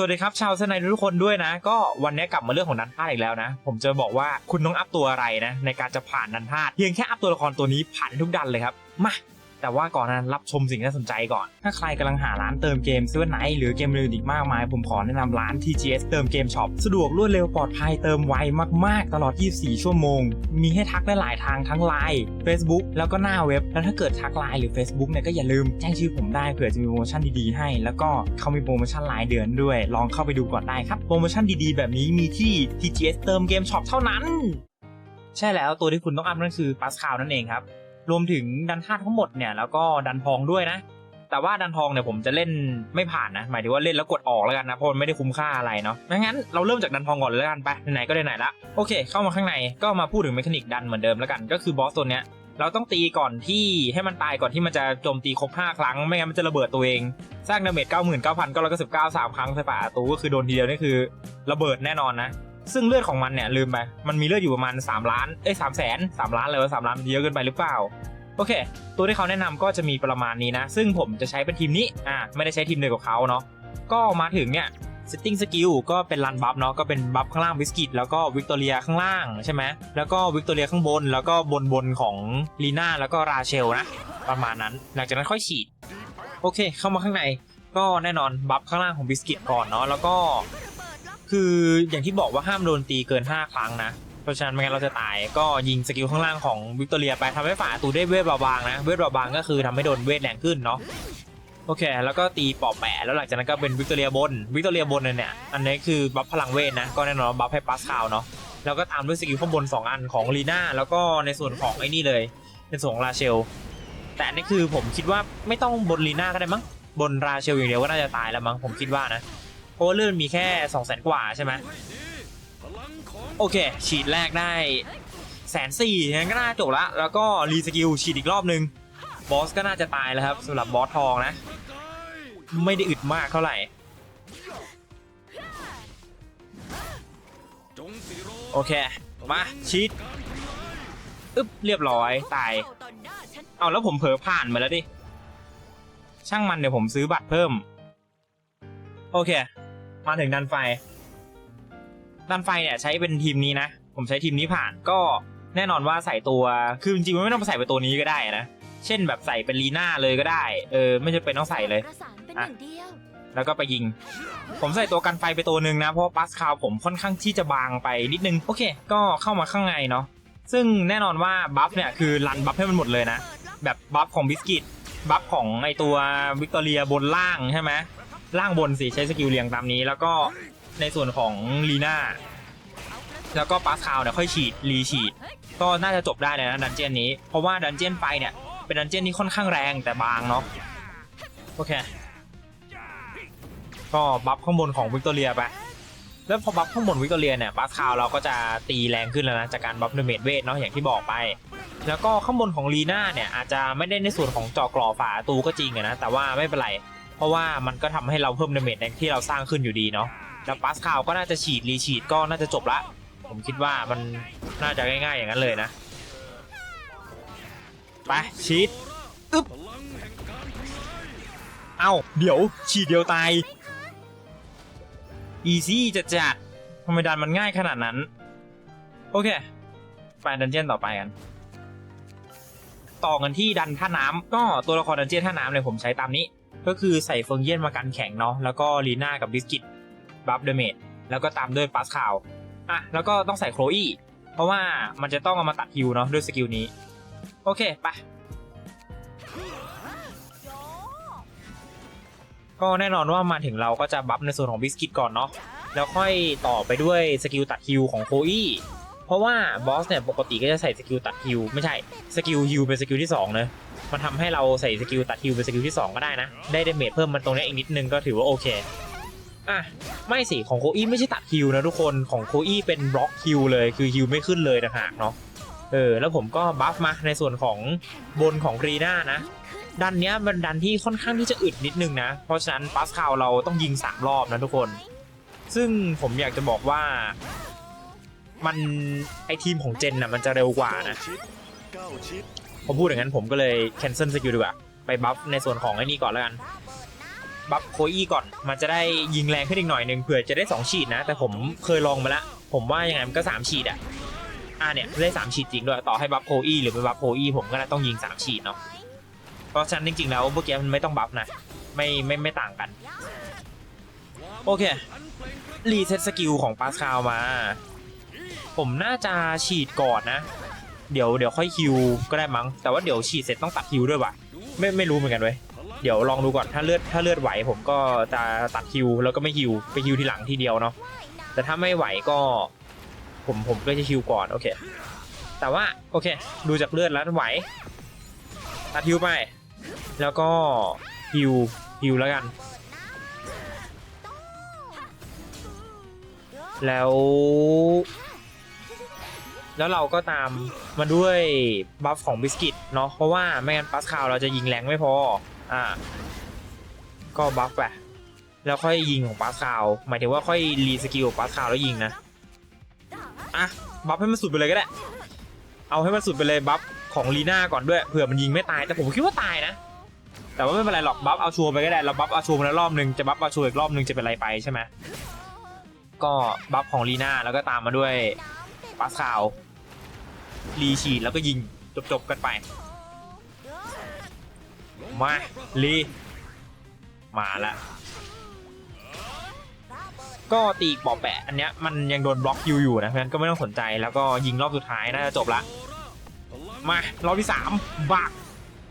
สวัสดีครับชาวเซนไนทุกคนด้วยนะ ก็วันนี้กลับมาเรื่องของนันพาดอีกแล้วนะ ผมจะบอกว่าคุณต้องอัพตัวอะไรนะ ในการจะผ่านนันพาดเพียงแค่อัพตัวละครตัวนี้ผ่านทุกดันเลยครับ มา แต่ว่าก่อนนั้นรับชมสิ่งที่น่าสนใจก่อน ถ้าใครกำลังหาร้านเติมเกมซื้อไหนหรือเกมอื่นอีกมากมาย ผมขอแนะนำร้าน TGS เติมเกมช็อปสะดวกรวดเร็วปลอดภัยเติมไวมากๆ ตลอด 24 ชั่วโมง มีให้ทักได้หลายทางทั้ง Line Facebook แล้วก็หน้าเว็บ แล้วถ้าเกิดทัก Line หรือ Facebook เนี่ยก็อย่าลืมแจ้งชื่อผมได้เผื่อจะมีโปรโมชั่นดีๆให้ แล้วก็เขามีโปรโมชั่นรายเดือนด้วย ลองเข้าไปดูก่อนได้ครับโปรโมชั่นดีๆ แบบนี้มีที่ TGS เติมเกมช็อปเท่านั้น ใช่แล้วตัวที่คุณต้องอัพนั่นคือปัสคาวนั่นเองครับ รวมถึงดันธาตุทั้งหมดเนี่ยแล้วก็ดันทองด้วยนะ แต่ว่าดันทองเนี่ยผมจะเล่นไม่ผ่านนะ หมายถึงว่าเล่นแล้วกดออกแล้วกันนะเพราะมันไม่ได้คุ้มค่าอะไรเนาะงั้นเราเริ่มจากดันทองก่อนเลยแล้วกันไปไหนก็ได้ไหนละโอเค เข้ามาข้างในก็มาพูดถึงเมคานิกดันเหมือนเดิมแล้วกันก็คือบอสตัวเนี้ยเราต้องตีก่อนที่ให้มันตายก่อนที่มันจะโจมตีครบ 5 ครั้ง ไม่งั้นมันจะระเบิดตัวเอง สร้างดาเมจ 99,999สามครั้งใส่ป่าตูก็คือโดนทีเดียวนี่คือระเบิดแน่นอนนะ ซึ่งเลือดของมันเนี่ยลืมไป มันมีเลือดอยู่ประมาณ 3 ล้าน เอ้ยสามแสนสามล้านเลยว่าสามล้านมันเยอะเกินไปหรือเปล่า โอเค ตัวที่เขาแนะนำก็จะมีประมาณนี้นะ ซึ่งผมจะใช้เป็นทีมนี้ อ่า ไม่ได้ใช้ทีมเดียวกับเขาเนาะ ก็มาถึงเนี่ย setting skill ก็เป็นรันบัฟเนาะก็เป็นบัฟข้างล่างวิสกิตแล้วก็วิกตอเรียข้างล่างใช่ไหมแล้วก็วิกตอเรียข้างบน แล้วก็บนบนของลีน่าแล้วก็ราเชลนะ ประมาณนั้น หลังจากนั้นค่อยฉีด โอเค เข้ามาข้างในก็แน่นอนบัฟข้างล่างของบิสกิตก่อนเนาะแล้วก็ คืออย่างที่บอกว่าห้ามโดนตีเกิน 5 ครั้งนะ เพราะฉะนั้นไม่งั้นเราจะตายก็ยิงสกิลข้างล่างของวิกตอเรียไปทำให้ฝ่าตูได้เวทเบาบางนะ เวทเบาบางก็คือทำให้โดนเวทแรงขึ้นเนาะโอเค แล้วก็ตีปอบแปะแล้วหลังจากนั้นก็เป็นวิกตอเรียบนวิกตอเรียบนเนี่ยอันนี้คือบัฟพลังเวทนะก็แน่นอนบัฟให้ปัสคาวเนาะแล้วก็ตามด้วยสกิลข้างบน 2 อันของลีน่าแล้วก็ในส่วนของไอ้นี่เลยเป็นส่วนของราเชล แต่อันนี้คือผมคิดว่าไม่ต้องบนลีน่าก็ได้มั้งบนราเชลอย่างเดียวก็น่าจะตายแล้วมั้งผมคิดว่านะ เพราะว่าเลื่อนมีแค่2 0 0 0 0 0กว่าใช่ไหมโอเค ฉีดแรกได้แสนสี่งั้นก็น่าจบละ แล้วก็รีสกิลฉีดอีกรอบนึง บอสก็น่าจะตายแล้วครับสำหรับบอสทองนะ ไม่ได้อึดมากเท่าไหร่ โอเค มาชีดอึ๊บเรียบร้อยตาย เอาแล้วผมเผลอผ่านมาแล้วดิ ช่างมันเดี๋ยวผมซื้อบัตรเพิ่ม โอเค มาถึงดันไฟ ดันไฟเนี่ยใช้เป็นทีมนี้นะ ผมใช้ทีมนี้ผ่านก็แน่นอนว่าใส่ตัว คือจริงๆมันไม่ต้องใส่เป็นตัวนี้ก็ได้นะ เช่นแบบใส่เป็นลีน่าเลยก็ได้ เออไม่จำเป็นต้องใส่เลยประสานเป็นหนึ่งเดียวแล้วก็ไปยิง ผมใส่ตัวกันไฟไปตัวหนึ่งนะ เพราะปัสคาวผมค่อนข้างที่จะบางไปนิดนึง โอเค ก็เข้ามาข้างในเนาะ ซึ่งแน่นอนว่าบัฟเนี่ยคือรันบัฟให้มันหมดเลยนะ แบบบัฟของบิสกิต บัฟของไอตัววิกตอเรียบนล่างใช่ไหม ล่างบนสิใช้สกิลเรียงตามนี้ แล้วก็ในส่วนของลีน่าแล้วก็ปัสคาวเนี่ยค่อยฉีดรีฉีด ก็น่าจะจบได้เลยนะดันเจียนนี้ เพราะว่าดันเจียนไฟเนี่ย เป็นดันเจียนที่ค่อนข้างแรงแต่บางเนาะโอเค ก็บัฟข้างบนของวิกตอเรียไปแล้วพอบัฟข้างบนวิกตอเรียเนี่ยบัฟคาวเราก็จะตีแรงขึ้นแล้วนะจากการบัฟเดเมจเวทเนาะอย่างที่บอกไป แล้วก็ข้างบนของลีน่าเนี่ยอาจจะไม่ได้ในส่วนของจอกรอฝาตูก็จริงอะนะแต่ว่าไม่เป็นไร เพราะว่ามันก็ทำให้เราเพิ่มเดเมจที่เราสร้างขึ้นอยู่ดีเนาะแล้วปัสคาวก็น่าจะฉีดรีฉีดก็น่าจะจบละ ผมคิดว่ามันน่าจะง่าย ๆ อย่างนั้นเลยนะ ไปฉีดอึ๊บเอ้าเดี๋ยวฉีดเดียวตายอีซี่จะจัดทำไมดันมันง่ายขนาดนั้น โอเค ไปดันเจียนต่อไปกัน ต่อกันที่ดันท่าน้ำก็ตัวละครดันเจียนท่าน้ำเนี่ยผมใช้ตามนี้ ก็คือใส่เฟิงเยี่ยนมากันแข็งเนาะแล้วก็ลีน่ากับบิสกิตบัฟเดเมจแล้วก็ตามด้วยปัสคาวอะแล้วก็ต้องใส่โคลอี้เพราะว่ามันจะต้องเอามาตัดฮิวเนาะด้วยสกิลนี้ โอเคไปก็แน่นอนว่ามาถึงเราก็จะบัฟในส่วนของบิสกิตก่อนเนาะแล้วค่อยต่อไปด้วยสกิลตัดฮิวของโคอี้เพราะว่าบอสเนี่ยปกติก็จะใส่สกิลตัดฮิวไม่ใช่สกิลฮิวเป็นสกิลที่2เนะ มันทำให้เราใส่สกิลตัดฮิวเป็นสกิลที่ 2 ก็ได้นะ ได้เดเมจเพิ่มมันตรงนี้อีกนิดนึงก็ถือว่าโอเค อะ ไม่สิ ของโคอี้ไม่ใช่ตัดฮิวนะทุกคนของโคอี้เป็นบล็อกฮิวเลยคือฮิวไม่ขึ้นเลยนะหากเนาะเออแล้วผมก็บัฟมาในส่วนของบนของรีน่านะดันเนี้ยมันดันที่ค่อนข้างที่จะอึดนิดนึงนะ เพราะฉะนั้นปัสคาวเราต้องยิง 3 รอบนะทุกคน ซึ่งผมอยากจะบอกว่า มันไอทีมของเจนน่ะมันจะเร็วกว่านะ ผมพูดอย่างนั้นผมก็เลยแคนเซิลสกิลดีกว่า ไปบัฟในส่วนของไอ้นี่ก่อนแล้วกัน บัฟโคอี้ก่อน มันจะได้ยิงแรงขึ้นอีกหน่อยหนึ่งเผื่อจะได้ 2 ฉีดนะ แต่ผมเคยลองมาแล้วผมว่ายังไงมันก็ 3 ฉีดอะ อ่าเนี่ยได้ 3 ฉีดจริงด้วย ต่อให้บัฟโคอี้หรือไม่บัฟโคอี้ผมก็ต้องยิง 3 ฉีดเนาะ เพราะฉะนั้นจริงๆแล้วเมื่อกี้มันไม่ต้องบัฟนะ ไม่ไม่ไม่ต่างกัน โอเค รีเซ็ตสกิลของปาสคาลมา ผมน่าจะฉีดก่อนนะ เดี๋ยวเดี๋ยวค่อยฮิวก็ได้มั้ง แต่ว่าเดี๋ยวฉีดเสร็จต้องตัดฮิวด้วยว่ะ ไม่ไม่รู้เหมือนกันเว้ย เดี๋ยวลองดูก่อน ถ้าเลือดถ้าเลือดไหวผมก็จะตัดฮิวแล้วก็ไม่ฮิวไปฮิวทีหลังทีเดียวเนาะ แต่ถ้าไม่ไหวก็ผมผมก็จะฮิวก่อนโอเค แต่ว่าโอเค ดูจากเลือดแล้วไหว ตัดฮิวไป แล้วก็ฮิวฮิวแล้วกัน แล้ว แล้วเราก็ตามมาด้วยบัฟของบิสกิตเนาะเพราะว่าไม่งั้นปัสคาวเราจะยิงแรงไม่พออ่าก็บัฟไปแล้วค่อยยิงของปัสคาวหมายถึงว่าค่อยรีสกิลปัสคาวแล้วยิงนะอะบัฟให้มันสุดไปเลยก็ได้เอาให้มันสุดไปเลยบัฟของลีน่าก่อนด้วยเผื่อมันยิงไม่ตายแต่ผมคิดว่าตายนะ แต่ว่าไม่เป็นไรหรอกบัฟเอาชัวร์ไปก็ได้เราบัฟเอาชัวร์มาแล้วรอบนึงจะบัฟเอาชัวร์อีกรอบนึงจะเป็นไรไปใช่ไหมก็บัฟของลีน่าแล้วก็ตามมาด้วยปัสคาว รีฉีดแล้วก็ยิงจบๆกันไป มารีมาละก็ตีปอบแปะอันเนี้ยมันยังโดนบล็อกคิวอยู่นะเพราะฉะนั้นก็ไม่ต้องสนใจแล้วก็ยิงรอบสุดท้ายน่าจะจบละมารอบที่สามบัก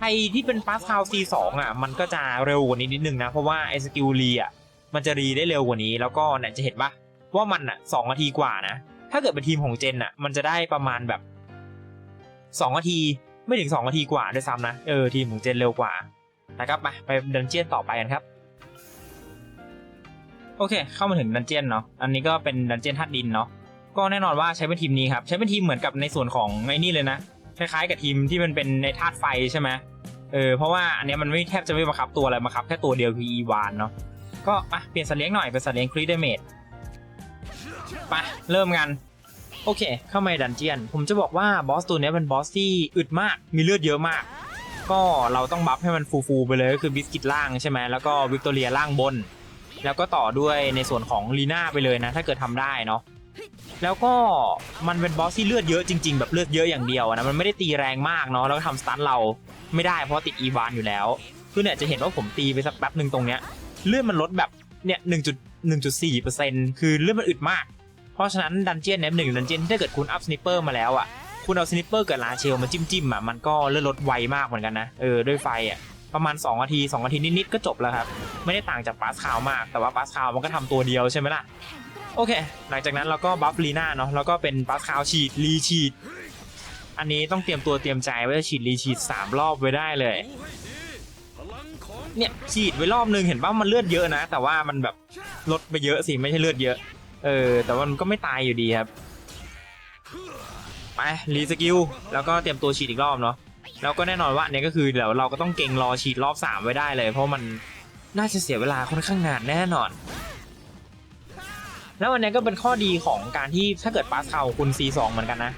ไอที่เป็นฟาสคาวซีสองอะมันก็จะเร็วกว่านี้นิดนึงนะ เพราะว่าไอสกิลรีอะมันจะรีได้เร็วกว่านี้ แล้วก็เนี่ยจะเห็นปะว่ามันอะสองนาทีกว่านะ ถ้าเกิดเป็นทีมของเจนอะมันจะได้ประมาณแบบ สองนาทีไม่ถึงสองนาทีกว่าด้วยซ้ำนะ เออ ทีมของเจนเร็วกว่า นะครับมาไปดันเจียนต่อไปกันครับ โอเค เข้ามาถึงดันเจียนเนาะอันนี้ก็เป็นดันเจียนธาตุดินเนาะก็แน่นอนว่าใช้เป็นทีมนี้ครับ ใช้เป็นทีมเหมือนกับในส่วนของไอ้นี่เลยนะ คล้ายๆกับทีมที่มันเป็นในธาตุไฟใช่ไหมเออเพราะว่าอันนี้มันไม่แทบจะไม่บังคับตัวอะไรบังคับแค่ตัวเดียวคืออีวานเนาะก็อะเปลี่ยนสเลี้ยงหน่อยเป็นสเลี้ยงครีดเดเมจไปเริ่มกัน โอเค เข้ามาในดันเจียน ผมจะบอกว่าบอสตัวนี้เป็นบอสที่อึดมาก มีเลือดเยอะมาก ก็เราต้องบัฟให้มันฟูๆไปเลยก็คือบิสกิตล่างใช่ไหมแล้วก็วิกตอเรียล่างบน แล้วก็ต่อด้วยในส่วนของลีน่าไปเลยนะ ถ้าเกิดทำได้เนาะแล้วก็มันเป็นบอสที่เลือดเยอะจริงๆ แบบเลือดเยอะอย่างเดียวนะมันไม่ได้ตีแรงมากเนาะแล้วก็ทำสตันเราไม่ได้เพราะติดอีวานอยู่แล้วคือเนี่ยจะเห็นว่าผมตีไปสักแป๊บหนึ่งตรงเนี้ยเลือดมันลดแบบเนี่ยหนึ่งจุดหนึ่งจุดสี่เปอร์เซ็นต์คือเลือดมันอึดมาก เพราะฉะนั้นดันเจียนเนี่ยหนึ่งดันเจียนที่ถ้าเกิดคุณอัพสนิปเปอร์มาแล้วอะคุณเอาสนิปเปอร์กับลาเชลมาจิ้มจิ้มๆอะมันก็เลือดลดไวมากเหมือนกันนะเออด้วยไฟอะประมาณ2นาที2นาทีนิดๆก็จบแล้วครับ ไม่ได้ต่างจากปาสคาวมากแต่ว่าปาสคาวมันก็ทำตัวเดียวใช่ไหมล่ะโอเค หลังจากนั้นเราก็บัฟลีน่าเนาะแล้วก็เป็นปาสคาวฉีดรีฉีดอันนี้ต้องเตรียมตัวเตรียมใจไว้จะฉีดรีฉีดสามรอบไว้ได้เลยเนี่ยฉีดไว้รอบนึงเห็นป่ะมันเลือดเยอะนะ แต่ว่ามันแบบลดไปเยอะสิไม่ใช่เลือดเยอะ เออ แต่ว่ามันก็ไม่ตายอยู่ดีครับ ไปรีสกิลแล้วก็เตรียมตัวฉีดอีกรอบเนาะแล้วก็แน่นอนว่าอันนี้ก็คือเดี๋ยวเราก็ต้องเก่งรอฉีดรอบสามไว้ได้เลย เพราะมันน่าจะเสียเวลาค่อนข้างนานแน่นอน แล้วอันนี้ก็เป็นข้อดีของการที่ถ้าเกิดปาสคาคุณ C2 เหมือนกันนะ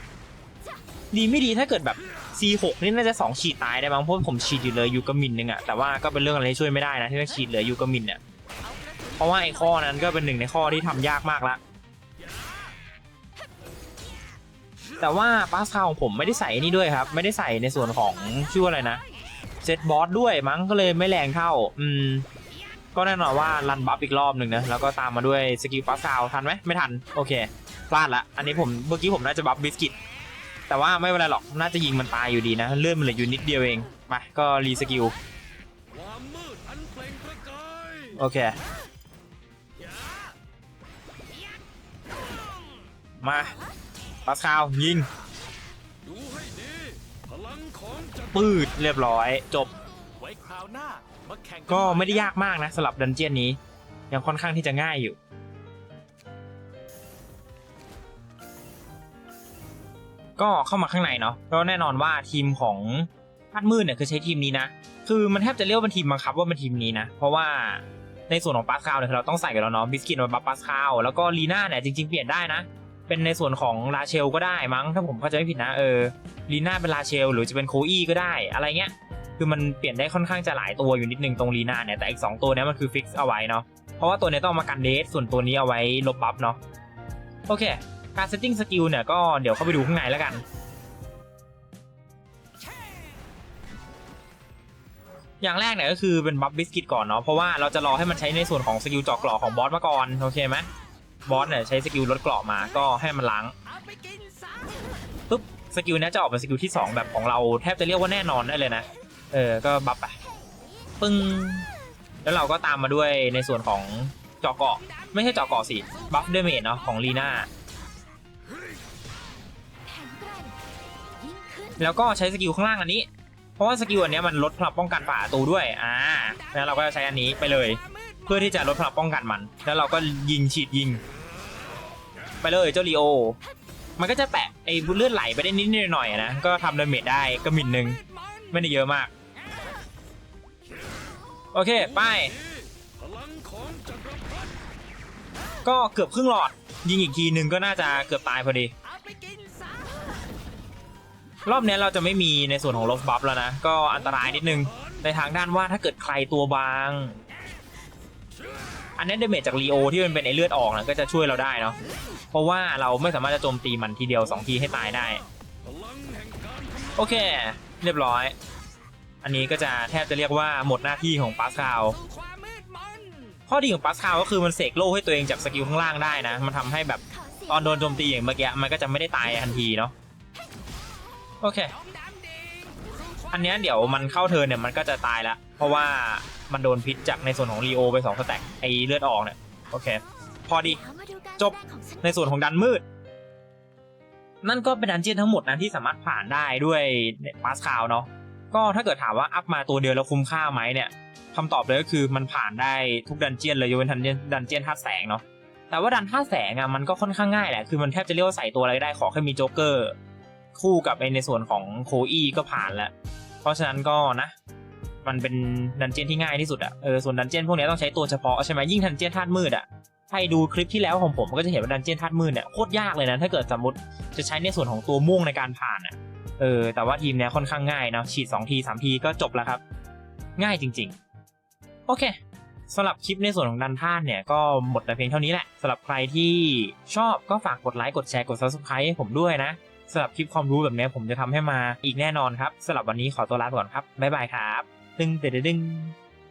ดีไม่ดีถ้าเกิดแบบ C6 นี่น่าจะ 2 ฉีดตายได้บ้างเพราะผมฉีดอยู่เลยยูกามินหนึ่งอะแต่ว่าก็เป็นเรื่องอะไรช่วยไม่ได้นะที่ต้องฉีดเลือยูกามินเนี่ย เพราะว่าไอ้ข้อนั้นก็เป็นหนึ่งในข้อที่ทำยากมากละ แต่ว่าปาสคาของผมไม่ได้ใส่นี่ด้วยครับ ไม่ได้ใส่ในส่วนของชื่ออะไรนะเซตบอสด้วยมั้งก็เลยไม่แรงเท่า อืม ก็แน่นอนว่ารันบัฟอีกรอบหนึ่งนะ แล้วก็ตามมาด้วยสกิลปาสคาทันไหมไม่ทัน โอเค พลาดละ อันนี้ผมเมื่อกี้ผมน่าจะบัฟบิสกิตแต่ว่าไม่เป็นไรหรอก น่าจะยิงมันตายอยู่ดีนะ เลื่อนมันเหลืออยู่นิดเดียวเอง ไป ก็รีสกิล โอเค มาปาสคายิงดูให้ดีพลังของจักรปืดเรียบร้อย จบไว้คราวหน้ามาแข่งนก็ไม่ได้ยากมากนะสำหรับดันเจียนนี้ ยังค่อนข้างที่จะง่ายอยู่ ก็เข้ามาข้างในเนาะก็แน่นอนว่าทีมของพาดมืดเนี่ยคือใช้ทีมนี้นะ คือมันแทบจะเรียกว่าเป็นทีมบังคับว่าเป็นทีมนี้นะ เพราะว่าในส่วนของปาสคาลเนี่ยคือเราต้องใส่กันแล้วเนาะบิสกิตมาบัฟปาสคาลแล้วก็ลีน่าเนี่ยจริงๆเปลี่ยนได้นะ เป็นในส่วนของลาเชลก็ได้มั้งถ้าผมเข้าใจไม่ผิดนะเออลีน่าเป็นลาเชล หรือจะเป็นโคอี้ก็ได้อะไรเงี้ยคือมันเปลี่ยนได้ค่อนข้างจะหลายตัวอยู่นิดนึงตรงลีน่าเนี่ยแต่อีก 2 ตัวเนี้ยมันคือฟิกซ์เอาไว้เนาะเพราะว่าตัวเนี้ยต้องเอามากันเดสส่วนตัวนี้เอาไว้ลบบัฟเนาะโอเค การเซตติ้งสกิลเนี่ยก็เดี๋ยวเข้าไปดูข้างในแล้วกันอย่างแรกเนี่ยก็คือเป็นบัฟบิสกิตก่อนเนาะเพราะว่าเราจะรอให้มันใช้ในส่วนของสกิลจาะเกราะของบอสมาก่อนโอเคไหม บอสเนี่ยใช้สกิลลดเกราะมาก็ให้มันล้างปุ๊บสกิลเนี้ยจะออกเป็นสกิลที่ 2 แบบของเราแทบจะเรียกว่าแน่นอนได้เลยนะ เออ ก็บัฟไปปึ้ง แล้วเราก็ตามมาด้วยในส่วนของเจาะเกาะ ไม่ใช่เจาะเกาะสิ บัฟเดเมจเนาะของลีน่า แล้วก็ใช้สกิลข้างล่างอันนี้ เพราะว่าสกิลอันเนี้ยมันลดพลังป้องกันป่าตูด้วย อ่า แล้วเราก็จะใช้อันนี้ไปเลย พื่อที่จะลดพลังป้องกันมัน แล้วเราก็ยิงฉีดยิง ไปเลยเจ้าลีโอ มันก็จะแปะไอ้เลือดไหลไปได้นิดหน่อยนะ ก็ทำดาเมจได้ก็มินหนึ่งไม่ได้เยอะมาก โอเคไปก็เกือบครึ่งหลอด ยิงอีกทีหนึ่งก็น่าจะเกือบตายพอดี รอบนี้เราจะไม่มีในส่วนของลบบัฟแล้วนะ ก็อันตรายนิดนึง ในทางด้านว่าถ้าเกิดใครตัวบาง อันนี้เดเมจจากลีโอที่มันเป็นไอเลือดออกนะก็จะช่วยเราได้เนาะเพราะว่าเราไม่สามารถจะโจมตีมันทีเดียว 2 ทีให้ตายได้ โอเค เรียบร้อย อันนี้ก็จะแทบจะเรียกว่าหมดหน้าที่ของปาสคาลสู่ควข้อดีของปาสคาลก็คือมันเสกโล่ให้ตัวเองจากสกิลข้างล่างได้นะ มันทำให้แบบตอนโดนโจมตีอย่างเมื่อกี้มันก็จะไม่ได้ตายทันทีเนาะโอเค อันเนี้ยเดี๋ยวมันเข้าเทินเนี่ยมันก็จะตายละเพราะว่ามันโดนพิษจากในส่วนของรีโอไป2สแต็กไอเลือดออกเนี่ยโอเค พอดี จบในส่วนของดันมืด นั่นก็เป็นดันเจียนทั้งหมดนะที่สามารถผ่านได้ด้วยปาสคาลเนาะก็ถ้าเกิดถามว่าอัพมาตัวเดียวแล้วคุ้มค่าไหมเนี่ยคำตอบเลยก็คือมันผ่านได้ทุกดันเจียนเลยยกเว้นดันเจียนดันเจียนธาตุแสงเนาะแต่ว่าดันธาตุแสงอะมันก็ค่อนข้างง่ายแหละคือมันแทบจะเรียกว่าใส่ตัวอะไรก็ได้ขอแค่มีโจ๊กเกอร์คู่กับไอในส่วนของโคอี้ก็ผ่านแล้ว เพราะฉะนั้นก็นะ มันเป็นดันเจียนที่ง่ายที่สุดอะเออส่วนดันเจียนพวกนี้ต้องใช้ตัวเฉพาะใช่ไหมยิ่งดันเจียนธาตุมืดอะใครดูคลิปที่แล้วของผมก็จะเห็นว่าดันเจียนธาตุมืดเนี่ยโคตรยากเลยนะถ้าเกิดสมมติจะใช้ในส่วนของตัวม่วงในการผ่านอะเออแต่ว่าทีมเนี้ยค่อนข้างง่ายนะฉีด2ที3ทีก็จบแล้วครับ ง่ายจริง ๆ โอเคสำหรับคลิปในส่วนของดันท่านเนี่ยก็หมดแต่เพียงเท่านี้แหละสำหรับใครที่ชอบก็ฝากกดไลค์กดแชร์กด subscribe ให้ผมด้วยนะ สำหรับคลิปความรู้แบบนี้ผมจะทำให้มาอีกแน่นอนครับสำหรับวันนี้ขอตัวลาไปก่อนครับบ๊ายบายครับ ตึงเดดดึง